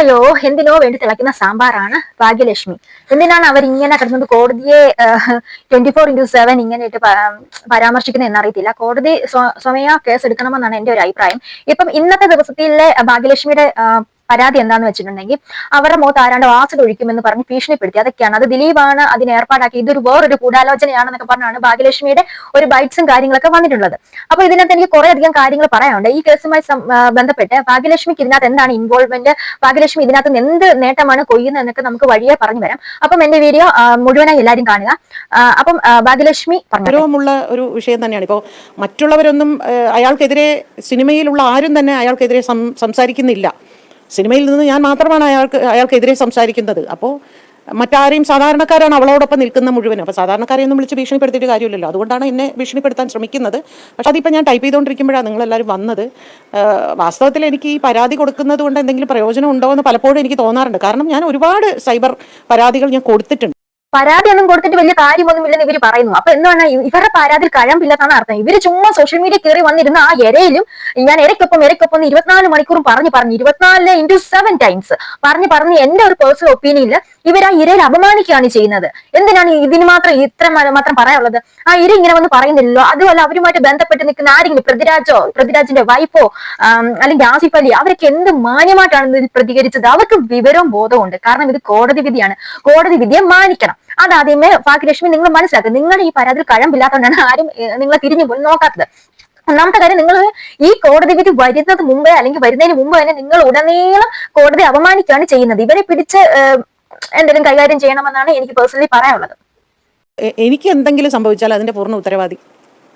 അയ്യോ എന്തിനോ വേണ്ടി തിളയ്ക്കുന്ന സാമ്പാറാണ് ഭാഗ്യലക്ഷ്മി. എന്തിനാണ് അവർ ഇങ്ങനെ കിടന്നത്? കോടതിയെ ട്വന്റി ഫോർ ഇന്റു സെവൻ ഇങ്ങനെ ഇട്ട് പ- പരാമർശിക്കുന്നത് എന്നറിയത്തില്ല. കോടതി സ്വമയ കേസ് എടുക്കണമെന്നാണ് എന്റെ ഒരു അഭിപ്രായം. ഇപ്പം ഇന്നത്തെ ദിവസത്തിലെ ഭാഗ്യലക്ഷ്മിയുടെ പരാതി എന്താന്ന് വെച്ചിട്ടുണ്ടെങ്കിൽ അവരുടെ മുഖത്ത് ആരാണ്ട് വാസൽ ഒഴിക്കുമെന്ന് പറഞ്ഞ് ഭീഷണിപ്പെടുത്തി. അതൊക്കെയാണ്. അത് ദിലീപാണ് അതിന് ഏർപ്പാടാക്കി. ഇതൊരു വേറൊരു ഗൂഢാലോചനയാണെന്നൊക്കെ പറഞ്ഞാണ് ഭാഗ്യലക്ഷ്മിയുടെ ഒരു ബൈറ്റ്സും കാര്യങ്ങളൊക്കെ വന്നിട്ടുള്ളത്. അപ്പൊ ഇതിനകത്ത് എനിക്ക് കുറെ അധികം കാര്യങ്ങൾ പറയാനുണ്ട്. ഈ കേസുമായി ബന്ധപ്പെട്ട് ഭാഗ്യലക്ഷ്മിക്ക് ഇതിനകത്ത് എന്താണ് ഇൻവോൾവ്മെന്റ് ഭാഗ്യലക്ഷ്മി ഇതിനകത്ത് എന്ത് നേട്ടമാണ് കൊയ്യുന്നത് എന്നൊക്കെ നമുക്ക് വഴിയെ പറഞ്ഞു വരാം അപ്പം എന്റെ വീഡിയോ മുഴുവനായി എല്ലാവരും കാണുക. അപ്പം ഭാഗ്യലക്ഷ്മി പറഞ്ഞു ഗൗരവമുള്ള ഒരു വിഷയം തന്നെയാണ്. ഇപ്പോൾ മറ്റുള്ളവരൊന്നും അയാൾക്കെതിരെ സിനിമയിലുള്ള ആരും തന്നെ അയാൾക്കെതിരെ സംസാരിക്കുന്നില്ല. സിനിമയിൽ നിന്ന് ഞാൻ മാത്രമാണ് അയാൾക്ക് അയാൾക്കെതിരെ സംസാരിക്കുന്നത്. അപ്പോൾ മറ്റാരെയും സാധാരണക്കാരാണ് അവളോടൊപ്പം നിൽക്കുന്ന മുഴുവനും. അപ്പോൾ സാധാരണക്കാരെ ഒന്നും വിളിച്ച് ഭീഷണിപ്പെടുത്തിയിട്ട് കാര്യമില്ലല്ലോ. അതുകൊണ്ടാണ് എന്നെ ഭീഷണിപ്പെടുത്താൻ ശ്രമിക്കുന്നത്. പക്ഷേ അതിപ്പോൾ ഞാൻ ടൈപ്പ് ചെയ്തുകൊണ്ടിരിക്കുമ്പോഴാണ് നിങ്ങളെല്ലാവരും വന്നത്. വാസ്തവത്തിൽ എനിക്ക് ഈ പരാതി കൊടുക്കുന്നത് കൊണ്ട് എന്തെങ്കിലും പ്രയോജനം ഉണ്ടോ എന്ന് പലപ്പോഴും എനിക്ക് തോന്നാറുണ്ട്. കാരണം ഞാൻ ഒരുപാട് സൈബർ പരാതികൾ ഞാൻ കൊടുത്തിട്ടുണ്ട്. പരാതി ഒന്നും കൊടുത്തിട്ട് വലിയ കാര്യമൊന്നും ഇല്ലെന്ന് ഇവർ പറയുന്നു. അപ്പൊ എന്താണ് ഇവരുടെ പരാതിയിൽ കഴമ്പില്ലെന്നാണ് അർത്ഥം. ഇവർ ചുമ്മാ സോഷ്യൽ മീഡിയ കയറി വന്നിരുന്ന ആ എരയിലും ഞാൻ എരയ്ക്കൊപ്പം എരയ്ക്കൊപ്പം ഇരുപത്തിനാല് മണിക്കൂറും പറഞ്ഞു പറഞ്ഞു. ഇരുപത്തിനാല് ഇന്റു സെവൻ ടൈംസ് പറഞ്ഞു പറഞ്ഞ്. എന്റെ ഒരു പേഴ്സണൽ ഒപ്പീനിയനിൽ ഇവർ ആ ഇരയിൽ അപമാനിക്കുകയാണ് ചെയ്യുന്നത്. എന്തിനാണ് ഇതിന് മാത്രം ഇത്ര മാത്രം പറയാനുള്ളത്? ആ ഇര ഇങ്ങനെ വന്ന് പറയുന്നില്ലല്ലോ. അതുമല്ല അവരുമായിട്ട് ബന്ധപ്പെട്ട് നിൽക്കുന്ന ആരെങ്കിലും പൃഥ്വിരാജോ പൃഥ്വിരാജിന്റെ വൈഫോ അല്ലെങ്കിൽ ആസിഫ് അലി അവരൊക്കെ എന്ത് മാന്യമായിട്ടാണ് ഇതിൽ പ്രതികരിച്ചത്? അവർക്ക് വിവരവും ബോധവും ഉണ്ട്. കാരണം ഇത് കോടതി വിധിയാണ്. കോടതി വിധിയെ മാനിക്കണം. അതാദ്യമേ ഭാഗ്യലക്ഷ്മി നിങ്ങൾ മനസ്സിലാക്കുക നിങ്ങളുടെ ഈ പരാതിയിൽ കഴമ്പില്ലാത്തതുകൊണ്ടാണ് ആരും നിങ്ങളെ തിരിഞ്ഞു പോലും നോക്കാത്തത്. ഒന്നാമത്തെ കാര്യം നിങ്ങൾ ഈ കോടതി വിധി വരുന്നത് മുമ്പേ അല്ലെങ്കിൽ വരുന്നതിന് മുമ്പ് തന്നെ നിങ്ങൾ ഉടനീളം കോടതി അപമാനിക്കുകയാണ് ചെയ്യുന്നത്. ഇവരെ പിടിച്ച് എന്തെങ്കിലും കൈകാര്യം ചെയ്യണമെന്നാണ് എനിക്ക് പേഴ്സണലി പറയാനുള്ളത്. എനിക്ക് എന്തെങ്കിലും സംഭവിച്ചാൽ അതിന്റെ പൂർണ ഉത്തരവാദി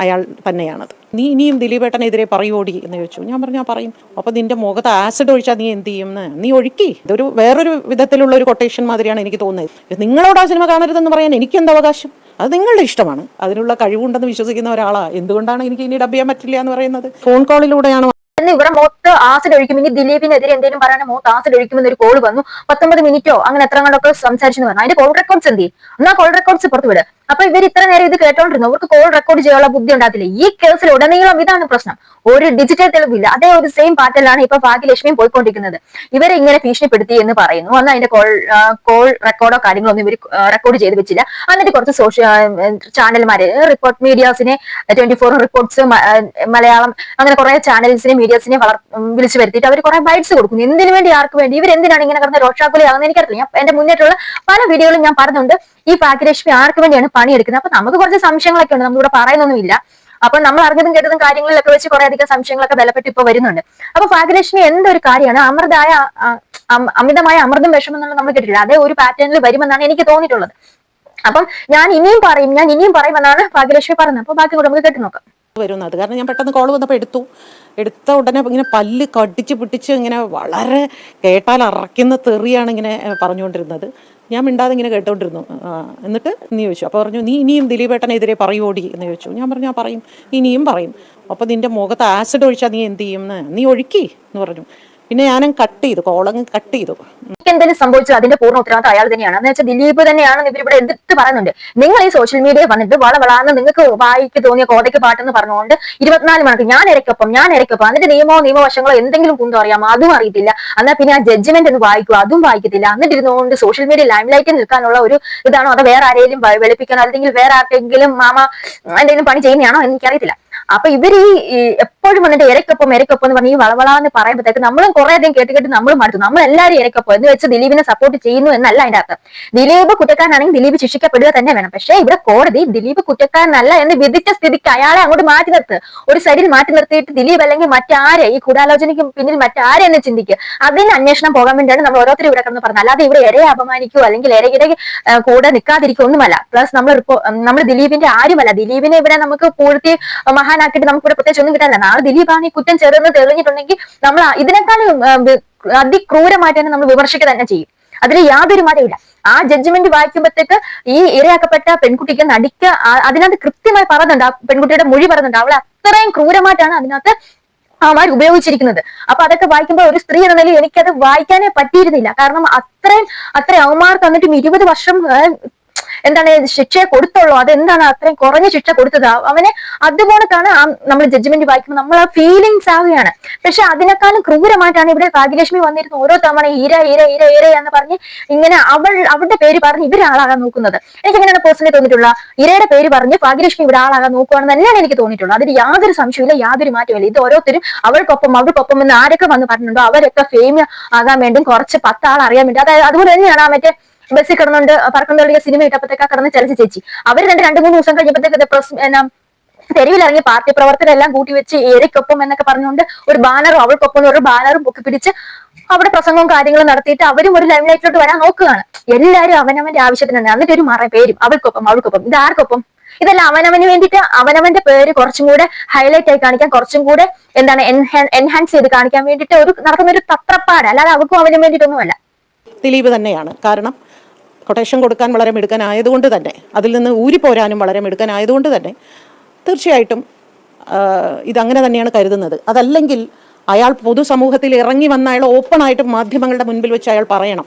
അയാൾ തന്നെയാണത്. നീ ഇനിയും ദിലീപേട്ടനെതിരെ പറയോടി എന്ന് ചോദിച്ചു. ഞാൻ പറഞ്ഞു ഞാൻ പറയും. അപ്പൊ നിന്റെ മുഖത്ത് ആസിഡ് ഒഴിച്ചാൽ നീ എന്ത് ചെയ്യും നീ ഒഴുക്കി. ഇതൊരു വേറൊരു വിധത്തിലുള്ള ഒരു കൊട്ടേഷൻ മാതിരിയാണ് എനിക്ക് തോന്നുന്നത്. നിങ്ങളോട് ആ സിനിമ കാണരുതെന്ന് പറയാൻ എനിക്ക് എന്ത് അവകാശം? അത് നിങ്ങളുടെ ഇഷ്ടമാണ്. അതിനുള്ള കഴിവുണ്ടെന്ന് വിശ്വസിക്കുന്ന ഒരാളാണ് എന്തുകൊണ്ടാണ് എനിക്ക് ഇനി ഡബ് ചെയ്യാൻ പറ്റില്ല എന്ന് പറയുന്നത്? ഫോൺ കോളിലൂടെയാണ് എന്ന് ഇവരെ മോത്ത് ആസിഡ് ഒഴിക്കും. ഇനി ദിലീപിനെതിരെ എന്തെങ്കിലും പറയാൻ മോത്ത് ആസിഡ് ഒഴിക്കുമെന്ന് ഒരു കോൾ വന്നു. പത്തൊമ്പത് മിനിറ്റോ അങ്ങനെ എത്ര കണ്ടൊക്കെ സംസാരിച്ചു പറഞ്ഞു. അതിന്റെ കോൾ റെക്കോർഡ്സ് എന്ത് എന്നാ കോൾ റെക്കോർഡ്സ് പുറത്തു വിട്. അപ്പൊ ഇവർ ഇത്ര നേരം ഇത് കേട്ടോണ്ടിരുന്നു. അവർക്ക് കോൾ റെക്കോർഡ് ചെയ്യാനുള്ള ബുദ്ധി ഉണ്ടാകത്തില്ല. ഈ കേസിൽ ഉടനീളം ഇതാണ് പ്രശ്നം. ഒരു ഡിജിറ്റൽ തെളിവില്ല അതേ ഒരു സെയിം പാറ്റലാണ് ഇപ്പൊ ഭാഗ്യലക്ഷ്മിയും പോയിക്കൊണ്ടിരിക്കുന്നത്. ഇവരെ ഇങ്ങനെ ഭീഷണിപ്പെടുത്തി എന്ന് പറയുന്നു. അന്ന് അതിന്റെ കോൾ കോൾ റെക്കോർഡോ കാര്യങ്ങളോ ഒന്നും ഇവർ റെക്കോർഡ് ചെയ്ത് വെച്ചില്ല. എന്നിട്ട് കുറച്ച് സോഷ്യൽ ചാനൽമാര് റിപ്പോർട്ട് മീഡിയാസിനെ ട്വന്റി ഫോർ റിപ്പോർട്ട്സ് മലയാളം അങ്ങനെ കുറെ ചാനൽസിനെ മീഡിയാസിനെ വളർ വിളിച്ചു വരുത്തിയിട്ട് അവർ കുറെ ബൈറ്റ്സ് കൊടുക്കുന്നു. എന്തിനു വേണ്ടി ആർക്ക് വേണ്ടി ഇവർ എന്തിനാണ് ഇങ്ങനെ കിടന്ന് രോഷാക്കുലി ആകുന്നത് എനിക്കറിയില്ല. ഞാൻ എന്റെ മുന്നേറ്റുള്ള പല വീഡിയോകളും ഞാൻ പറഞ്ഞുണ്ട്. ഈ ഭാഗ്യലക്ഷ്മി ആർക്ക് വേണ്ടിയാണ് പണിയെടുക്കുന്നത്? അപ്പൊ നമുക്ക് കുറച്ച് സംശയങ്ങളൊക്കെ ഉണ്ട്. നമ്മളിവിടെ പറയുന്നൊന്നുമില്ല. അപ്പൊ നമ്മൾ അറിഞ്ഞതും കേട്ടതും കാര്യങ്ങളിലൊക്കെ വെച്ച് കുറെ അധികം സംശയങ്ങളൊക്കെ ബലപ്പെട്ട് ഇപ്പൊ വരുന്നുണ്ട്. അപ്പൊ ഭാഗ്യലക്ഷ്മി എന്തൊരു കാര്യമാണ്? അമൃതായ അമിതമായ അമൃതം വിഷമം എന്നുള്ളത് നമ്മൾ കേട്ടിട്ടില്ല. അതേ ഒരു പാറ്റേണിൽ വരുമെന്നാണ് എനിക്ക് തോന്നിയിട്ടുള്ളത്. അപ്പം ഞാൻ ഇനിയും പറയും ഞാൻ ഇനിയും പറയുമെന്നാണ് ഭാഗ്യലക്ഷ്മി പറയുന്നത്. അപ്പൊ ബാക്കി കൂടെ നമുക്ക് കേട്ടു നോക്കാം. വരുന്നത്. കാരണം ഞാൻ പെട്ടെന്ന് കോൾ വന്നപ്പോൾ എടുത്തു. എടുത്ത ഉടനെ ഇങ്ങനെ പല്ല് കടിച്ച് പിടിച്ച് ഇങ്ങനെ വളരെ കേട്ടാൽ അറയ്ക്കുന്ന തെറിയാണ് ഇങ്ങനെ പറഞ്ഞുകൊണ്ടിരുന്നത്. ഞാൻ മിണ്ടാതെ ഇങ്ങനെ കേട്ടോണ്ടിരുന്നു. എന്നിട്ട് നീ ചോദിച്ചു. അപ്പോൾ പറഞ്ഞു നീ ഇനിയും ദിലീപേട്ടനെതിരെ പറയോടി എന്ന് ചോദിച്ചു. ഞാൻ പറഞ്ഞു ഞാൻ പറയും. ഇനിയും പറയും. അപ്പോൾ നിന്റെ മുഖത്ത് ആസിഡ് ഒഴിച്ചാൽ നീ എന്ത് ചെയ്യും നീ ഒഴുക്കി? എന്ന് പറഞ്ഞു. പിന്നെ ഞാനും കട്ട് ചെയ്തു കോളങ്ങ് കട്ട് ചെയ്തു. എന്തെങ്കിലും സംഭവിച്ചത് അതിന്റെ പൂർണ ഉത്തരവാദിത്തം അയാൾ തന്നെയാണ്. എന്ന് വെച്ചാൽ ദിലീപ് തന്നെയാണെന്ന് ഇവർ ഇവിടെ എടുത്ത് പറയുന്നുണ്ട്. നിങ്ങൾ ഈ സോഷ്യൽ മീഡിയ വന്നിട്ട് വള വളാന്ന് നിങ്ങൾക്ക് വായിക്ക് തോന്നിയ കോതയ്ക്ക് പാട്ടെന്ന് പറഞ്ഞുകൊണ്ട് ഇരുപത്തിനാല് മണിക്കൂർ ഞാൻ ഇരയ്ക്കൊപ്പം ഞാൻ ഇരയ്ക്കൊപ്പം അതിന്റെ നിയമമോ നിയമവശങ്ങളോ എന്തെങ്കിലും കുന്തോ അറിയാമോ അതും അറിയത്തില്ല. എന്നാൽ പിന്നെ ആ ജഡ്ജ്മെന്റ് ഒന്ന് വായിക്കുക അതും വായിക്കത്തില്ല. എന്നിട്ട് ഇരുന്നുകൊണ്ട് സോഷ്യൽ മീഡിയ ലൈം ലൈറ്റിൽ നിൽക്കാനുള്ള ഒരു ഇതാണോ? അതോ വേറെ ആരെങ്കിലും വെളുപ്പിക്കാനോ? അല്ലെങ്കിൽ വേറെ ആർക്കെങ്കിലും മാമ എന്തെങ്കിലും പണി ചെയ്യുന്നതാണോ? എനിക്കറിയത്തില്ല. അപ്പൊ ഇവർ ഈ എപ്പോഴും വന്നിട്ട് ഇരക്കൊപ്പം ഇരക്കൊപ്പം എന്ന് പറഞ്ഞ് ഈ വളവളാന്ന് പറയുമ്പോഴത്തേക്ക് നമ്മളും കുറെ അധികം കേട്ട് കേട്ട് നമ്മളും മടുത്തു. നമ്മൾ എല്ലാവരും ഇരക്കൊപ്പം എന്ന് വെച്ച് ദിലീപിനെ സപ്പോർട്ട് ചെയ്യുന്നു എന്നല്ല അതിന്റെ അർത്ഥം. ദിലീപ് കുറ്റക്കാരനാണെങ്കിൽ ദിലീപ് ശിക്ഷിക്കപ്പെടുക തന്നെ വേണം. പക്ഷേ ഇവിടെ കോടതി ദിലീപ് കുറ്റക്കാരനല്ല എന്ന് വിധിച്ച സ്ഥിതിക്ക് അയാളെ അങ്ങോട്ട് മാറ്റി നിർത്ത്. ഒരു സൈഡിൽ മാറ്റി നിർത്തിയിട്ട് ദിലീപ് അല്ലെങ്കിൽ മറ്റാരെ ഈ ഗൂഢാലോചനയ്ക്ക് പിന്നിൽ മറ്റാരെ എന്ന് ചിന്തിക്കുക. അതിന് അന്വേഷണം പോകാൻ വേണ്ടിയാണ് നമ്മൾ ഓരോരുത്തരും ഇവിടെ കിടന്ന് പറഞ്ഞത്. അല്ലാതെ ഇവിടെ ഇരയെ അപമാനിക്കുകയോ അല്ലെങ്കിൽ ഇരയുടെ കൂടെ നിൽക്കാതിരിക്കുക ഒന്നുമല്ല. പ്ലസ് നമ്മൾ നമ്മൾ ദിലീപിന്റെ ആരുമല്ല. ദിലീപിനെ ഇവിടെ നമുക്ക് പൂഴ്ത്തി മഹാനാക്കിയിട്ട് നമുക്ക് ഇവിടെ പ്രത്യേകിച്ച് ഒന്നും കിട്ടാനില്ല. നാളെ ദിലീപാണ് ഈ കുറ്റം ചെറുതെന്ന് തെളിഞ്ഞിട്ടുണ്ടെങ്കിൽ നമ്മൾ ഇതിനേക്കാളും അതിക്രൂരമായിട്ട് തന്നെ നമ്മൾ വിമർശിക്കുക തന്നെ ചെയ്യും. അതിൽ യാതൊരു മാറ്റമില്ല ആ ജഡ്ജ്മെന്റ് വായിക്കുമ്പോഴത്തേക്ക് ഈ ഇരയാക്കപ്പെട്ട പെൺകുട്ടിക്ക് നടിക്ക അതിനകത്ത് കൃത്യമായി പറയുന്നുണ്ട് ആ പെൺകുട്ടിയുടെ മൊഴി പറയുന്നുണ്ട് അവൾ അത്രയും ക്രൂരമായിട്ടാണ് അതിനകത്ത് അവന്മാർ ഉപയോഗിച്ചിരിക്കുന്നത്. അപ്പൊ അതൊക്കെ വായിക്കുമ്പോൾ ഒരു സ്ത്രീ എന്ന നിലയിൽ എനിക്കത് വായിക്കാനേ പറ്റിയിരുന്നില്ല. കാരണം അത്രയും അത്രയും അവന്മാർ തന്നിട്ടും ഇരുപത് വർഷം എന്താണ് ശിക്ഷയെ കൊടുത്തുള്ളൂ? അത് എന്താണ് അത്രയും കുറഞ്ഞ ശിക്ഷ കൊടുത്തത്? അവനെ അതുപോലൊക്കെയാണ് നമ്മൾ ജഡ്ജ്മെന്റ് വായിക്കുമ്പോൾ നമ്മൾ ആ ഫീലിങ്സ് ആവുകയാണ്. പക്ഷെ അതിനേക്കാളും ക്രൂരമായിട്ടാണ് ഇവിടെ ഭാഗ്യലക്ഷ്മി വന്നിരുന്നത്. ഓരോ തവണ ഈര ഈര ഈര ഈര എന്ന് പറഞ്ഞ് ഇങ്ങനെ അവൾ അവളുടെ പേര് പറഞ്ഞ് ഇവരാളാകാൻ നോക്കുന്നത്. എനിക്ക് അങ്ങനെയാണ് പേഴ്സണലി തോന്നിയിട്ടുള്ള? ഇരയുടെ പേര് പറഞ്ഞ് ഭാഗ്യലക്ഷ്മി ഇവിടെ ആളാകാൻ നോക്കുകയാണെന്ന് തന്നെയാണ് എനിക്ക് തോന്നിയിട്ടുള്ളത്. അതിൽ യാതൊരു സംശയമില്ല യാതൊരു മാറ്റമില്ല ഇത് ഓരോരുത്തരും അവൾക്കൊപ്പം അവൾക്കൊപ്പം എന്ന് ആരൊക്കെ വന്ന് പറഞ്ഞിട്ടുണ്ടോ? അവരൊക്കെ ഫെയിം ആകാൻ വേണ്ടി കുറച്ച് പത്താൾ അറിയാൻ വേണ്ടി അതായത് അതുപോലെ തന്നെയാണ് ആ മറ്റേ ബസ്സിൽ കിടന്നുകൊണ്ട് പറക്കം തള്ളിയ സിനിമ ഇട്ടപ്പോഴത്തേക്ക് കിടന്ന് ചലച്ചു ചേച്ചി. അവർ രണ്ട് രണ്ട് മൂന്ന് ദിവസം കഴിഞ്ഞപ്പോഴത്തേക്ക് പ്രസ് എന്നാ തെരുവിലിറങ്ങി പാർട്ടി പ്രവർത്തകരെല്ലാം കൂട്ടി വെച്ച് ഏരയ്ക്കൊപ്പം എന്നൊക്കെ പറഞ്ഞുകൊണ്ട് ഒരു ബാനറും അവൾക്കൊപ്പം ഒരു ബാനറും പൊക്കി പിടിച്ച് അവിടെ പ്രസംഗവും കാര്യങ്ങളും നടത്തിയിട്ട് അവരും ഒരു ലൈവ് ലൈറ്റിലോട്ട് വരാൻ നോക്കുകയാണ്. എല്ലാവരും അവനവന്റെ ആവശ്യത്തിനാണ് എന്നിട്ട് ഒരു മറ പേരും അവൾക്കൊപ്പം അവൾക്കൊപ്പം. ഇത് ആർക്കൊപ്പം? ഇതെല്ലാം അവനവന് വേണ്ടിയിട്ട് അവനവന്റെ പേര് കുറച്ചും കൂടെ ഹൈലൈറ്റ് ആയി കാണിക്കാൻ കുറച്ചും കൂടെ എന്താണ് എൻഹാൻസ് ചെയ്ത് കാണിക്കാൻ വേണ്ടിയിട്ട് ഒരു നടക്കുന്ന ഒരു തത്രപ്പാട്. അല്ലാതെ അവർക്കും അവനും വേണ്ടിയിട്ടൊന്നുമല്ല. ദിലീപ് തന്നെയാണ്. കാരണം കൊട്ടേഷൻ കൊടുക്കാൻ വളരെ മിടുക്കനായതുകൊണ്ട് തന്നെ അതിൽ നിന്ന് ഊരിപ്പോരാനും വളരെ മിടുക്കനായതുകൊണ്ട് തന്നെ തീർച്ചയായിട്ടും ഇതങ്ങനെ തന്നെയാണ് കരുതുന്നത്. അതല്ലെങ്കിൽ അയാൾ പൊതുസമൂഹത്തിൽ ഇറങ്ങി വന്ന അയാൾ ഓപ്പണായിട്ട് മാധ്യമങ്ങളുടെ മുൻപിൽ വെച്ച് അയാൾ പറയണം.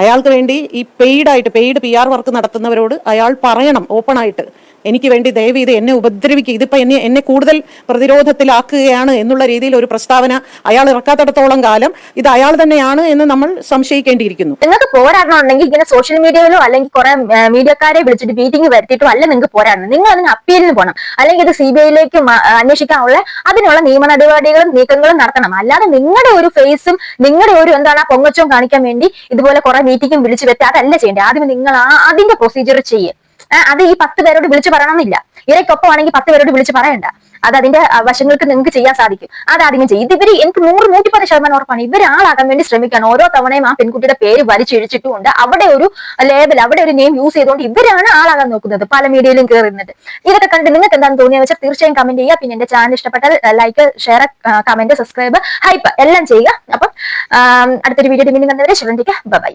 അയാൾക്ക് വേണ്ടി ഈ പെയ്ഡായിട്ട് പെയ്ഡ് പി ആർ വർക്ക് നടത്തുന്നവരോട് അയാൾ പറയണം ഓപ്പണായിട്ട് എനിക്ക് വേണ്ടി ദയവ് ഇത് എന്നെ ഉപദ്രവിക്കുക. ഇതിപ്പോൾ എന്നെ എന്നെ കൂടുതൽ പ്രതിരോധത്തിലാക്കുകയാണ് എന്നുള്ള രീതിയിൽ ഒരു പ്രസ്താവന അയാൾ ഇറക്കാത്തിടത്തോളം കാലം ഇത് അയാൾ തന്നെയാണ് എന്ന് നമ്മൾ സംശയിക്കേണ്ടിയിരിക്കുന്നു. നിങ്ങൾക്ക് പോരാടണമെന്നുണ്ടെങ്കിൽ ഇങ്ങനെ സോഷ്യൽ മീഡിയയിലോ അല്ലെങ്കിൽ കുറെ മീഡിയക്കാരെ വിളിച്ചിട്ട് മീറ്റിംഗ് വരുത്തിയിട്ടോ അല്ല നിങ്ങൾക്ക് പോരാടണം. നിങ്ങൾ അതിന് അപ്പീലിന് പോകണം അല്ലെങ്കിൽ ഇത് സി ബി ഐയിലേക്ക് അന്വേഷിക്കാനുള്ള അതിനുള്ള നിയമ നടപടികളും നീക്കങ്ങളും നടത്തണം. അല്ലാതെ നിങ്ങളുടെ ഒരു ഫേസും നിങ്ങളുടെ ഒരു എന്താണ് ആ പൊങ്ങച്ചവും കാണിക്കാൻ വേണ്ടി ഇതുപോലെ കുറെ മീറ്റിംഗും വിളിച്ചു വരുത്തി അതല്ല ചെയ്യേണ്ടത്. ആദ്യം നിങ്ങൾ ആ അതിന്റെ പ്രൊസീജിയർ ചെയ്യേ. അത് ഈ പത്ത് പേരോട് വിളിച്ചു പറയണമെന്നില്ല. ഇരയ്ക്കൊപ്പം ആണെങ്കിൽ പത്ത് പേരോട് വിളിച്ചു പറയണ്ട. അത് അതിന്റെ വശങ്ങൾക്ക് നിങ്ങൾക്ക് ചെയ്യാൻ സാധിക്കും. അത് ആദ്യം ചെയ്യും. ഇവർ എനിക്ക് നൂറ് നൂറ്റിപ്പത് ശതമാനം ഉറപ്പാണ്. ഇവർ ആളാകാൻ വേണ്ടി ശ്രമിക്കുകയാണ്. ഓരോ തവണയും ആ പെൺകുട്ടിയുടെ പേര് വലിച്ചിഴിച്ചിട്ടുമുണ്ട്. അവിടെ ഒരു ലേബൽ അവിടെ ഒരു നെയിം യൂസ് ചെയ്തുകൊണ്ട് ഇവരാണ് ആളാകാൻ നോക്കുന്നത് പല മീഡിയയിലും കയറുന്നത് ഇതൊക്കെ കണ്ട് നിങ്ങൾക്ക് എന്താണ് തോന്നിയെന്ന് വെച്ചാൽ തീർച്ചയായും കമന്റ് ചെയ്യുക. പിന്നെ എന്റെ ചാനൽ ഇഷ്ടപ്പെട്ടാൽ like share comment subscribe hype എല്ലാം ചെയ്യുക. അപ്പം അടുത്തൊരു വീഡിയോ വീണ്ടും കണ്ടവരെ ശ്രദ്ധിക്കുക ബൈ